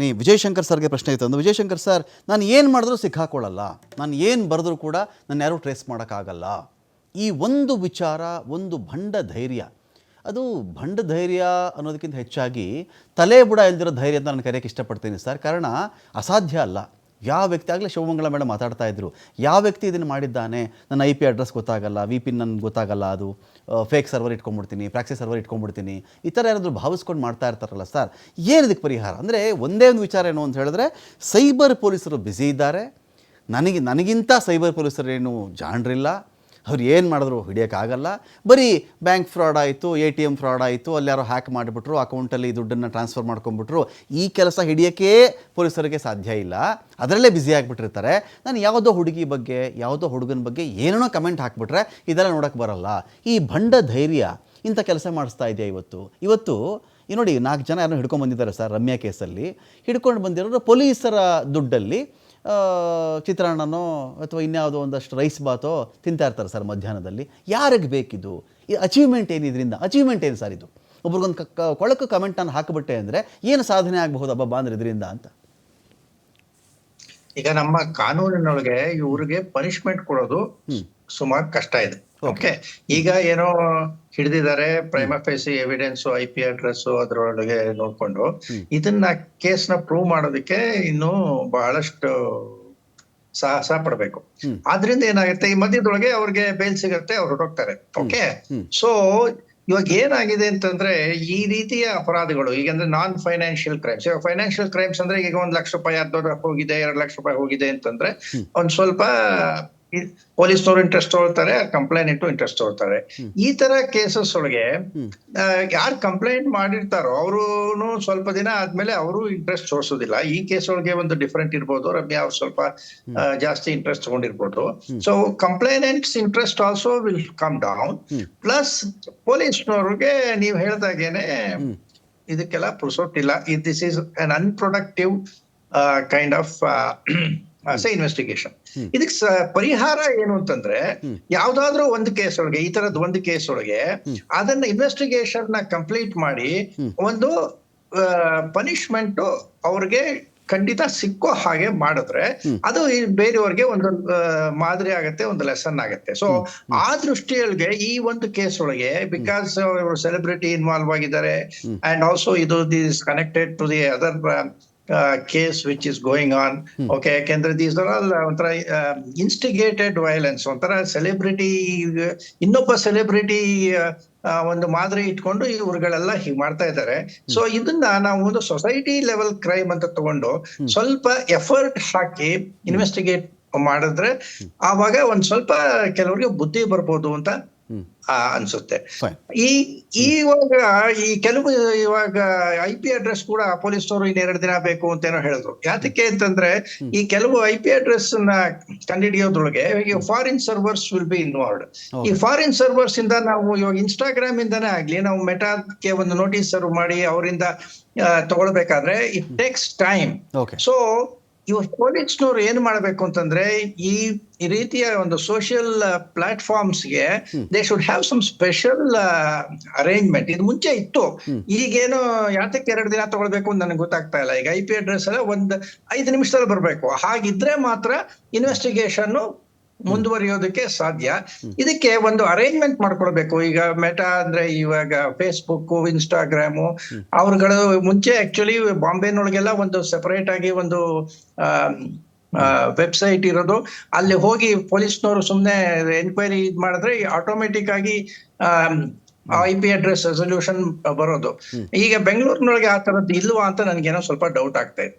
ನೀ ವಿಜಯಶಂಕರ್ ಸರ್ಗೆ ಪ್ರಶ್ನೆ ಇತ್ತು ಅಂದ್ರೆ ವಿಜಯಶಂಕರ್ ಸರ್, ನಾನು ಏನು ಮಾಡಿದ್ರೂ ಸಿಕ್ಕಾಕೊಳ್ಳಲ್ಲ. ನಾನು ಏನು ಬರೆದ್ರೂ ಕೂಡ ನನ್ನ ಯಾರೂ ಟ್ರೇಸ್ ಮಾಡೋಕ್ಕಾಗಲ್ಲ. ಈ ಒಂದು ವಿಚಾರ, ಒಂದು ಭಂಡ ಧೈರ್ಯ, ಅದು ಭಂಡ ಧೈರ್ಯ ಅನ್ನೋದಕ್ಕಿಂತ ಹೆಚ್ಚಾಗಿ ತಲೆ ಬುಡ ಇಲ್ದಿರೋ ಧೈರ್ಯ ಅಂತ ನಾನು ಕರೆಯೋಕ್ಕೆ ಇಷ್ಟಪಡ್ತೀನಿ ಸರ್. ಕಾರಣ ಅಸಾಧ್ಯ ಅಲ್ಲ. ಯಾವ ವ್ಯಕ್ತಿ ಆಗಲೇ ಶಿವಮಂಗಳ ಮೇಡಮ್ ಮಾತಾಡ್ತಾ ಇದ್ರು? ಯಾವ ವ್ಯಕ್ತಿ ಇದನ್ನು ಮಾಡಿದ್ದಾನೆ? ನನ್ನ ಐ ಪಿ ಅಡ್ರೆಸ್ ಗೊತ್ತಾಗಲ್ಲ ವಿ ಪಿನ್ ನನಗೆ ಗೊತ್ತಾಗಲ್ಲ ಅದು. ಫೇಕ್ ಸರ್ವರ್ ಇಟ್ಕೊಂಡ್ಬಿಡ್ತೀನಿ, ಪ್ರಾಕ್ಸಿ ಸರ್ವರ್ ಇಟ್ಕೊಂಡ್ಬಿಡ್ತೀನಿ. ಈ ಥರ ಯಾರಾದರೂ ಭಾವಿಸ್ಕೊಂಡು ಮಾಡ್ತಾ ಇರ್ತಾರಲ್ಲ ಸರ್, ಏನು ಇದಕ್ಕೆ ಪರಿಹಾರ? ಅಂದರೆ ಒಂದೇ ಒಂದು ವಿಚಾರ ಏನು ಅಂತ ಹೇಳಿದ್ರೆ, ಸೈಬರ್ ಪೊಲೀಸರು ಬ್ಯುಸಿ ಇದ್ದಾರೆ. ನನಗೆ, ನನಗಿಂತ ಸೈಬರ್ ಪೊಲೀಸರು ಏನು ಜಾಣರಿಲ್ಲ. ಅವ್ರು ಏನು ಮಾಡಿದ್ರು ಹಿಡಿಯೋಕ್ಕಾಗಲ್ಲ. ಬರೀ ಬ್ಯಾಂಕ್ ಫ್ರಾಡ್ ಆಯಿತು, ಎ ಟಿ ಎಂ ಫ್ರಾಡ್ ಆಯಿತು, ಅಲ್ಲಿ ಯಾರೋ ಹ್ಯಾಕ್ ಮಾಡಿಬಿಟ್ರು ಅಕೌಂಟಲ್ಲಿ ದುಡ್ಡನ್ನು ಟ್ರಾನ್ಸ್ಫರ್ ಮಾಡ್ಕೊಂಡ್ಬಿಟ್ರು. ಈ ಕೆಲಸ ಹಿಡಿಯೋಕ್ಕೇ ಪೊಲೀಸರಿಗೆ ಸಾಧ್ಯ ಇಲ್ಲ. ಅದರಲ್ಲೇ ಬ್ಯುಸಿ ಆಗಿಬಿಟ್ಟಿರ್ತಾರೆ. ನಾನು ಯಾವುದೋ ಹುಡುಗಿ ಬಗ್ಗೆ, ಯಾವುದೋ ಹುಡುಗನ ಬಗ್ಗೆ ಏನೇನೋ ಕಮೆಂಟ್ ಹಾಕಿಬಿಟ್ರೆ ಇದೆಲ್ಲ ನೋಡೋಕ್ಕೆ ಬರಲ್ಲ. ಈ ಭಂಡ ಧೈರ್ಯ ಇಂಥ ಕೆಲಸ ಮಾಡಿಸ್ತಾ ಇದೆಯಾ ಇವತ್ತು? ಇವತ್ತು ನೋಡಿ ನಾಲ್ಕು ಜನ ಯಾರನ್ನು ಹಿಡ್ಕೊಂಡು ಬಂದಿದ್ದಾರೆ ಸರ್ ರಮ್ಯಾ ಕೇಸಲ್ಲಿ. ಹಿಡ್ಕೊಂಡು ಬಂದಿರೋರು ಪೊಲೀಸರ ದುಡ್ಡಲ್ಲಿ. ಚಿತ್ರಾನ್ನನೋ ಅಥವಾ ಇನ್ಯಾವುದೋ ಒಂದಷ್ಟು ರೈಸ್ ಬಾತೋ ತಿಂತಾ ಇರ್ತಾರೆ ಸರ್ ಮಧ್ಯಾಹ್ನದಲ್ಲಿ. ಯಾರಿಗೆ ಬೇಕಿದು? ಈ ಅಚೀವ್ಮೆಂಟ್ ಏನು ಇದರಿಂದ ಅಚೀವ್ಮೆಂಟ್ ಏನು ಸರ್ ಇದು? ಒಬ್ರಿಗೊಂದು ಕ ಕೊಳಕು ಕಮೆಂಟ್ ನಾನು ಹಾಕಿಬಿಟ್ಟೆ ಅಂದರೆ ಏನು ಸಾಧನೆ ಆಗಬಹುದು ಹಬ್ಬ ಅಂದ್ರೆ ಇದರಿಂದ ಅಂತ? ಈಗ ನಮ್ಮ ಕಾನೂನಿನೊಳಗೆ ಇವ್ರಿಗೆ ಪನಿಷ್ಮೆಂಟ್ ಕೊಡೋದು ಸುಮಾರು ಕಷ್ಟ ಇದೆ. ಓಕೆ ಈಗ ಏನೋ ಹಿಡಿದಿದ್ದಾರೆ prima facie evidence I P address ಅದರೊಳಗೆ ನೋಡ್ಕೊಂಡು. ಇದನ್ನ ಕೇಸ್ನ ಪ್ರೂವ್ ಮಾಡೋದಕ್ಕೆ ಇನ್ನು ಬಹಳಷ್ಟು ಸಾಹಸ ಪಡಬೇಕು. ಆದ್ರಿಂದ ಏನಾಗುತ್ತೆ ಈ ಮಧ್ಯದೊಳಗೆ ಅವ್ರಿಗೆ ಬೇಲ್ ಸಿಗತ್ತೆ ಅವ್ರು ಹೊರಟೋಗ್ತಾರೆ. ಓಕೆ. ಸೊ ಇವಾಗ ಏನಾಗಿದೆ ಅಂತಂದ್ರೆ ಈ ರೀತಿಯ ಅಪರಾಧಗಳು ಈಗ ಅಂದ್ರೆ ನಾನ್ ಫೈನಾನ್ಷಿಯಲ್ ಕ್ರೈಮ್ಸ್ ಇವಾಗ ಫೈನಾನ್ಷಿಯಲ್ ಕ್ರೈಮ್ಸ್ ಅಂದ್ರೆ ಈಗ ಒಂದ್ ಲಕ್ಷ ರೂಪಾಯಿ ಯಾರ್ದೋ ಹೋಗಿದೆ ಎರಡ್ ಲಕ್ಷ ರೂಪಾಯಿ ಹೋಗಿದೆ ಅಂತಂದ್ರೆ ಒಂದ್ ಸ್ವಲ್ಪ ಪೊಲೀಸ್ನವ್ರು ಇಂಟ್ರೆಸ್ಟ್ ತಗೊಳ್ತಾರೆ ಕಂಪ್ಲೇಂಟ್ ಇಂಟ್ರೆಸ್ಟ್ ತಗೊಳ್ತಾರೆ. ಈ ತರ ಕೇಸಸ್ ಒಳಗೆ. ಯಾರು ಕಂಪ್ಲೇಂಟ್ ಮಾಡಿರ್ತಾರೋ ಅವರು ಸ್ವಲ್ಪ ದಿನ ಆದ್ಮೇಲೆ ಅವರು ಇಂಟ್ರೆಸ್ಟ್ ತೋರಿಸೋದಿಲ್ಲ. ಈ ಕೇಸ್ ಒಳಗೆ ಒಂದು ಡಿಫರೆಂಟ್ ಇರ್ಬೋದು. ರಮ್ಯಾ ಅವ್ರು ಸ್ವಲ್ಪ ಜಾಸ್ತಿ interest ತಗೊಂಡಿರ್ಬೋದು. So complainants interest also will come down. Plus ಪೊಲೀಸ್ನವ್ರಿಗೆ ನೀವು ಹೇಳ್ದಾಗೇನೆ ಇದಕ್ಕೆಲ್ಲ ಪುರ್ಸೊಟ್ಟಿಲ್ಲ. This is un unproductive kind of say investigation ಇದಕ್ಕೆ ಪರಿಹಾರ ಏನು ಅಂತಂದ್ರೆ ಯಾವ್ದಾದ್ರೂ ಒಂದು ಕೇಸ್ ಒಳಗೆ ಈ ತರದ್ ಒಂದು ಕೇಸ್ ಒಳಗೆ ಅದನ್ನ ಇನ್ವೆಸ್ಟಿಗೇಷನ್ನ ಕಂಪ್ಲೀಟ್ ಮಾಡಿ ಒಂದು ಪನಿಷ್ಮೆಂಟ್ ಅವ್ರಿಗೆ ಖಂಡಿತ ಸಿಕ್ಕೋ ಹಾಗೆ ಮಾಡಿದ್ರೆ ಅದು ಬೇರೆಯವ್ರಿಗೆ ಒಂದು ಮಾದರಿ ಆಗತ್ತೆ ಒಂದು ಲೆಸನ್ ಆಗತ್ತೆ. ಸೊ ಆ ದೃಷ್ಟಿಯೊಳಗೆ ಈ ಒಂದು ಕೇಸ್ ಒಳಗೆ ಬಿಕಾಸ್ ಸೆಲೆಬ್ರಿಟಿ ಇನ್ವಾಲ್ವ್ ಆಗಿದ್ದಾರೆ ಅಂಡ್ ಆಲ್ಸೋ ಇದು this connected to the other case which is going on okay ಯಾಕೆಂದ್ರೆ ದೀಸ್ ಆರ್ ಆಲ್ ಒಂಥರ ಇನ್ಸ್ಟಿಗೇಟೆಡ್ ವೈಲೆನ್ಸ್ ಒಂಥರ ಸೆಲೆಬ್ರಿಟಿ ಇನ್ನೊಬ್ಬ ಸೆಲೆಬ್ರಿಟಿ ಒಂದು ಮಾದರಿ ಇಟ್ಕೊಂಡು ಇವ್ರುಗಳೆಲ್ಲ ಹೀಗೆ ಮಾಡ್ತಾ ಇದ್ದಾರೆ. ಸೊ ಇದನ್ನ ನಾವು ಒಂದು ಸೊಸೈಟಿ ಲೆವೆಲ್ ಕ್ರೈಮ್ ಅಂತ ತಗೊಂಡು ಸ್ವಲ್ಪ ಎಫರ್ಟ್ ಹಾಕಿ ಇನ್ವೆಸ್ಟಿಗೇಟ್ ಮಾಡಿದ್ರೆ ಆವಾಗ ಒಂದ್ ಸ್ವಲ್ಪ ಕೆಲವರಿಗೆ ಬುದ್ಧಿ ಬರ್ಬೋದು ಅಂತ ಅನ್ಸುತ್ತೆ. ಈ ಇವಾಗ ಈ ಕೆಲವು ಇವಾಗ ಐ ಪಿ ಅಡ್ರೆಸ್ ಕೂಡ ಪೊಲೀಸ್ನವರು ಇನ್ ಎರಡು ದಿನ ಬೇಕು ಅಂತ ಏನೋ ಹೇಳಿದ್ರು. ಯಾತಕ್ಕೆ ಅಂತಂದ್ರೆ ಈ ಕೆಲವು ಐ ಪಿ ಅಡ್ರೆಸ್ನ ಕಂಡುಹಿಡಿಯೋದ್ರೊಳಗೆ foreign servers will be involve ಈ ಫಾರಿನ್ ಸರ್ವರ್ಸ್ ಇಂದ ನಾವು ಇವಾಗ ಇನ್ಸ್ಟಾಗ್ರಾಮ್ ಇಂದಾನೇ ಆಗ್ಲಿ ನಾವು ಮೆಟಾಕ್ಕೆ ಒಂದು ನೋಟಿಸ್ ಸರ್ವ್ ಮಾಡಿ ಅವರಿಂದ ತಗೊಳ್ಬೇಕಾದ್ರೆ ಇಟ್ ಟೇಕ್ಸ್ ಟೈಮ್ ಸೊ ಇವ್ ಪೊಲೀಸ್ನವ್ರು ಏನ್ ಮಾಡ್ಬೇಕು ಅಂತಂದ್ರೆ ಈ ಈ ರೀತಿಯ ಒಂದು social ಪ್ಲಾಟ್ಫಾರ್ಮ್ಸ್ಗೆ they should have some special arrangement ಇದು ಮುಂಚೆ ಇತ್ತು. ಈಗೇನು ಯಾತಕ್ಕೆ ಎರಡು ದಿನ ತಗೊಳ್ಬೇಕು ಅಂತ ನನಗೆ ಗೊತ್ತಾಗ್ತಾ ಇಲ್ಲ. ಈಗ ಐ ಪಿ ಅಡ್ರೆಸ್ ಎಲ್ಲ ಒಂದ್ ಐದು ನಿಮಿಷದಲ್ಲಿ ಬರ್ಬೇಕು. ಹಾಗಿದ್ರೆ ಮಾತ್ರ ಇನ್ವೆಸ್ಟಿಗೇಷನ್ ಮುಂದುವರಿಯೋದಕ್ಕೆ ಸಾಧ್ಯ. ಇದಕ್ಕೆ ಒಂದು ಅರೇಂಜ್ಮೆಂಟ್ ಮಾಡ್ಕೊಳ್ಬೇಕು ಈಗ ಮೆಟಾ ಅಂದ್ರೆ ಇವಾಗ ಫೇಸ್ಬುಕ್ ಇನ್ಸ್ಟಾಗ್ರಾಮು ಅವ್ರುಗಳು ಮುಂಚೆ ಆಕ್ಚುಲಿ ಬಾಂಬೆನೊಳಗೆಲ್ಲ ಒಂದು ಸೆಪರೇಟ್ ಆಗಿ ಒಂದು ವೆಬ್ಸೈಟ್ ಇರೋದು. ಅಲ್ಲಿ ಹೋಗಿ ಪೊಲೀಸ್ನವರು ಸುಮ್ಮನೆ ಎನ್ಕ್ವೈರಿ ಇದು ಮಾಡಿದ್ರೆ ಆಟೋಮೆಟಿಕ್ ಆಗಿ ಐ ಪಿ ಅಡ್ರೆಸ್ ರೆಸೊಲ್ಯೂಷನ್ ಬರೋದು. ಈಗ ಬೆಂಗಳೂರಿನೊಳಗೆ ಆ ತರದ್ದು ಇಲ್ವಾ ಅಂತ ನನಗೇನೋ ಸ್ವಲ್ಪ ಡೌಟ್ ಆಗ್ತಾ ಇದೆ.